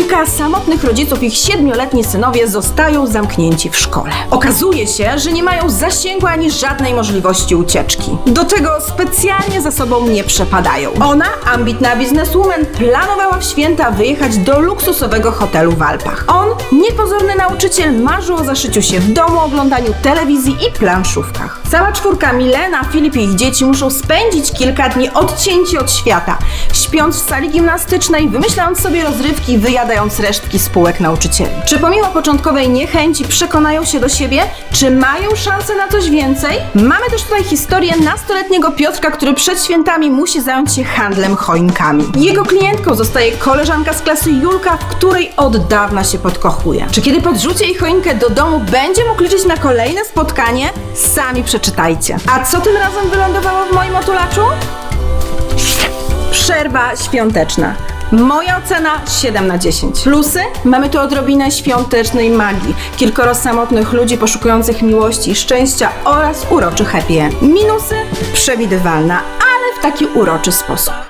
Dwójka samotnych rodziców, ich siedmioletni synowie zostają zamknięci w szkole. Okazuje się, że nie mają zasięgu ani żadnej możliwości ucieczki. Do tego specjalnie za sobą nie przepadają. Ona, ambitna bizneswoman, planowała w święta wyjechać do luksusowego hotelu w Alpach. On, niepozorny nauczyciel, marzył o zaszyciu się w domu, oglądaniu telewizji i planszówkach. Cała czwórka Milena, Filip i ich dzieci muszą spędzić kilka dni odcięci od świata, śpiąc w sali gimnastycznej, wymyślając sobie rozrywki, wyjadając resztki spółek nauczycieli. Czy pomimo początkowej niechęci przekonają się do siebie? Czy mają szansę na coś więcej? Mamy też tutaj historię nastoletniego Piotrka, który przed świętami musi zająć się handlem choinkami. Jego klientką zostaje koleżanka z klasy Julka, w której od dawna się podkochuje. Czy kiedy podrzuci jej choinkę do domu, będzie mógł liczyć na kolejne spotkanie? Sami przeczytajcie. A co tym razem wylądowało w moim otulaczu? Przerwa świąteczna. Moja ocena 7 na 10. Plusy? Mamy tu odrobinę świątecznej magii, kilkoro samotnych ludzi poszukujących miłości i szczęścia oraz uroczy happy end. Minusy? Przewidywalna, ale w taki uroczy sposób.